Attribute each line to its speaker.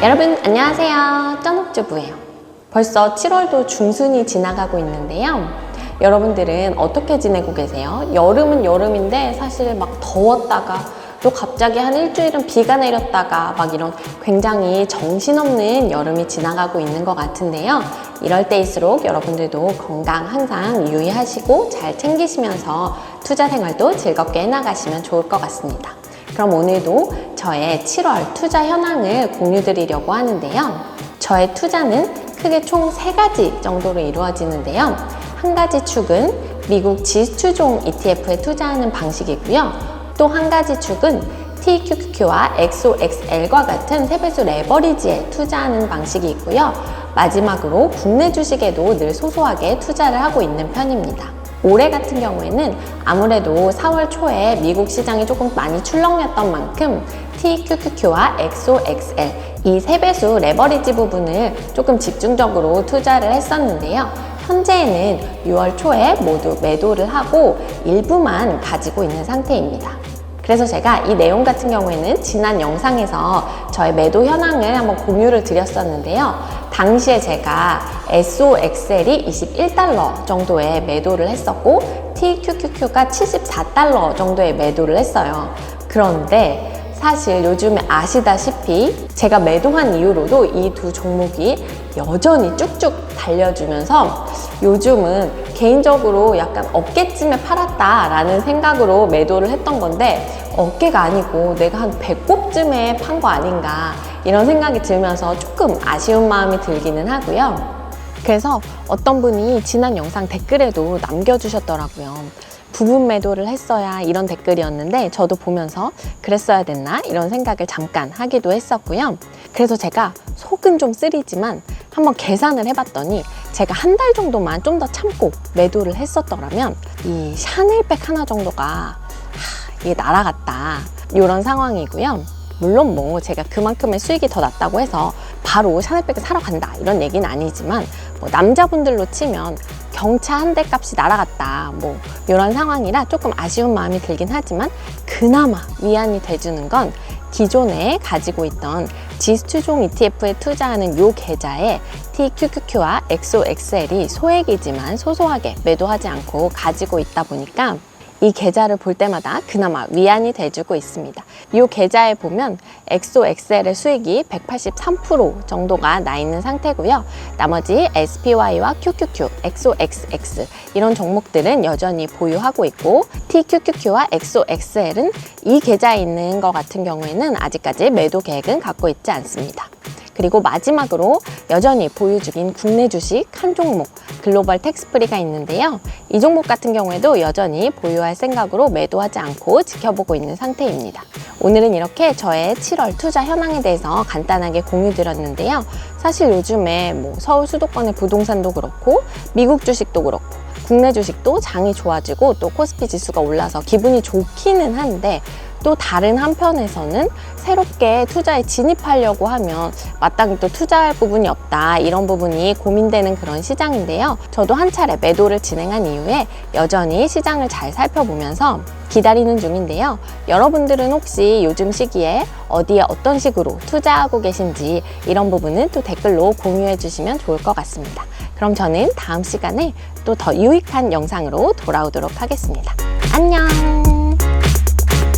Speaker 1: 여러분 안녕하세요. 쩐옥주부예요. 벌써 7월도 중순이 지나가고 있는데요. 여러분들은 어떻게 지내고 계세요? 여름은 여름인데 사실 막 더웠다가 또 갑자기 한 일주일은 비가 내렸다가 막 이런 굉장히 정신없는 여름이 지나가고 있는 것 같은데요. 이럴 때일수록 여러분들도 건강 항상 유의하시고 잘 챙기시면서 투자 생활도 즐겁게 해나가시면 좋을 것 같습니다. 그럼 오늘도 저의 7월 투자 현황을 공유 드리려고 하는데요. 저의 투자는 크게 총 세가지 정도로 이루어지는데요. 한 가지 축은 미국 지수추종 ETF에 투자하는 방식이고요. 또 한 가지 축은 TQQQ와 XOXL과 같은 세배수 레버리지에 투자하는 방식이 있고요. 마지막으로 국내 주식에도 늘 소소하게 투자를 하고 있는 편입니다. 올해 같은 경우에는 아무래도 4월 초에 미국 시장이 조금 많이 출렁였던 만큼 TQQQ와 XOXL 이 세배수 레버리지 부분을 조금 집중적으로 투자를 했었는데요. 현재는 6월 초에 모두 매도를 하고 일부만 가지고 있는 상태입니다. 그래서 제가 이 내용 같은 경우에는 지난 영상에서 저의 매도 현황을 한번 공유를 드렸었는데요. 당시에 제가 SOXL이 21달러 정도의 매도를 했었고 TQQQ가 74달러 정도의 매도를 했어요. 그런데 사실 요즘에 아시다시피 제가 매도한 이후로도 이 두 종목이 여전히 쭉쭉 달려주면서 요즘은 개인적으로 약간 어깨쯤에 팔았다라는 생각으로 매도를 했던 건데 어깨가 아니고 내가 한 배꼽쯤에 판 거 아닌가 이런 생각이 들면서 조금 아쉬운 마음이 들기는 하고요. 그래서 어떤 분이 지난 영상 댓글에도 남겨주셨더라고요. 부분 매도를 했어야 이런 댓글이었는데 저도 보면서 그랬어야 됐나 이런 생각을 잠깐 하기도 했었고요. 그래서 제가 속은 좀 쓰리지만 한번 계산을 해봤더니 제가 한 달 정도만 좀 더 참고 매도를 했었더라면 이 샤넬백 하나 정도가 하, 이게 날아갔다 이런 상황이고요. 물론 뭐 제가 그만큼의 수익이 더 났다고 해서 바로 샤넬백을 사러 간다 이런 얘기는 아니지만 뭐 남자분들로 치면 경차 한 대 값이 날아갔다. 뭐 이런 상황이라 조금 아쉬운 마음이 들긴 하지만 그나마 위안이 돼주는 건 기존에 가지고 있던 지수추종 ETF에 투자하는 요 계좌에 TQQQ와 XOXL이 소액이지만 소소하게 매도하지 않고 가지고 있다 보니까 이 계좌를 볼 때마다 그나마 위안이 돼주고 있습니다. 이 계좌에 보면 XOXL의 수익이 183% 정도가 나 있는 상태고요. 나머지 SPY와 QQQ, XOXX 이런 종목들은 여전히 보유하고 있고 TQQQ와 XOXL은 이 계좌에 있는 것 같은 경우에는 아직까지 매도 계획은 갖고 있지 않습니다. 그리고 마지막으로 여전히 보유 중인 국내 주식 한 종목 글로벌 텍스프리가 있는데요. 이 종목 같은 경우에도 여전히 보유할 생각으로 매도하지 않고 지켜보고 있는 상태입니다. 오늘은 이렇게 저의 7월 투자 현황에 대해서 간단하게 공유 드렸는데요. 사실 요즘에 뭐 서울 수도권의 부동산도 그렇고 미국 주식도 그렇고 국내 주식도 장이 좋아지고 또 코스피 지수가 올라서 기분이 좋기는 한데 또 다른 한편에서는 새롭게 투자에 진입하려고 하면 마땅히 또 투자할 부분이 없다 이런 부분이 고민되는 그런 시장인데요. 저도 한 차례 매도를 진행한 이후에 여전히 시장을 잘 살펴보면서 기다리는 중인데요. 여러분들은 혹시 요즘 시기에 어디에 어떤 식으로 투자하고 계신지 이런 부분은 또 댓글로 공유해 주시면 좋을 것 같습니다. 그럼 저는 다음 시간에 또 더 유익한 영상으로 돌아오도록 하겠습니다. 안녕!